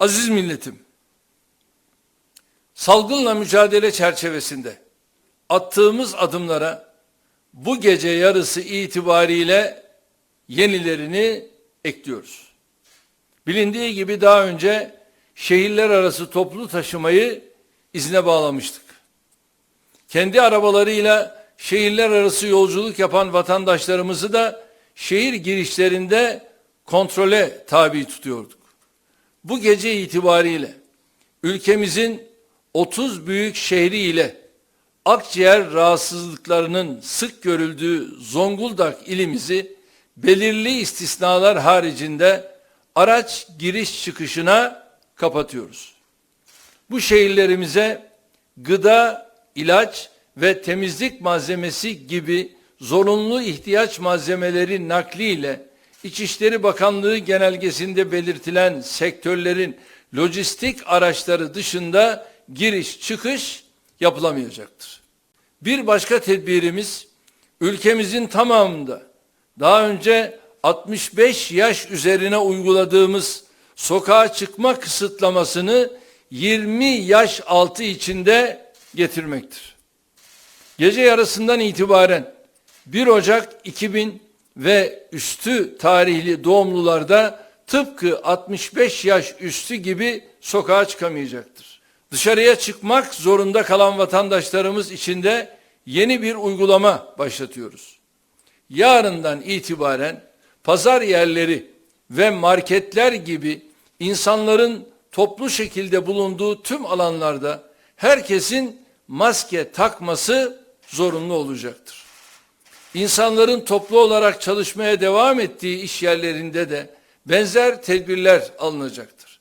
Aziz milletim, salgınla mücadele çerçevesinde attığımız adımlara bu gece yarısı itibariyle yenilerini ekliyoruz. Bilindiği gibi daha önce şehirler arası toplu taşımayı izne bağlamıştık. Kendi arabalarıyla şehirler arası yolculuk yapan vatandaşlarımızı da şehir girişlerinde kontrole tabi tutuyorduk. Bu gece itibariyle ülkemizin 30 büyük şehri ile akciğer rahatsızlıklarının sık görüldüğü Zonguldak ilimizi belirli istisnalar haricinde araç giriş çıkışına kapatıyoruz. Bu şehirlerimize gıda, ilaç ve temizlik malzemesi gibi zorunlu ihtiyaç malzemeleri nakliyle İçişleri Bakanlığı genelgesinde belirtilen sektörlerin lojistik araçları dışında giriş çıkış yapılamayacaktır. Bir başka tedbirimiz ülkemizin tamamında daha önce 65 yaş üzerine uyguladığımız sokağa çıkma kısıtlamasını 20 yaş altı içinde getirmektir. Gece yarısından itibaren 1 Ocak 2000 ve üstü tarihli doğumlularda tıpkı 65 yaş üstü gibi sokağa çıkamayacaktır. Dışarıya çıkmak zorunda kalan vatandaşlarımız için de yeni bir uygulama başlatıyoruz. Yarından itibaren pazar yerleri ve marketler gibi insanların toplu şekilde bulunduğu tüm alanlarda herkesin maske takması zorunlu olacaktır. İnsanların toplu olarak çalışmaya devam ettiği iş yerlerinde de benzer tedbirler alınacaktır.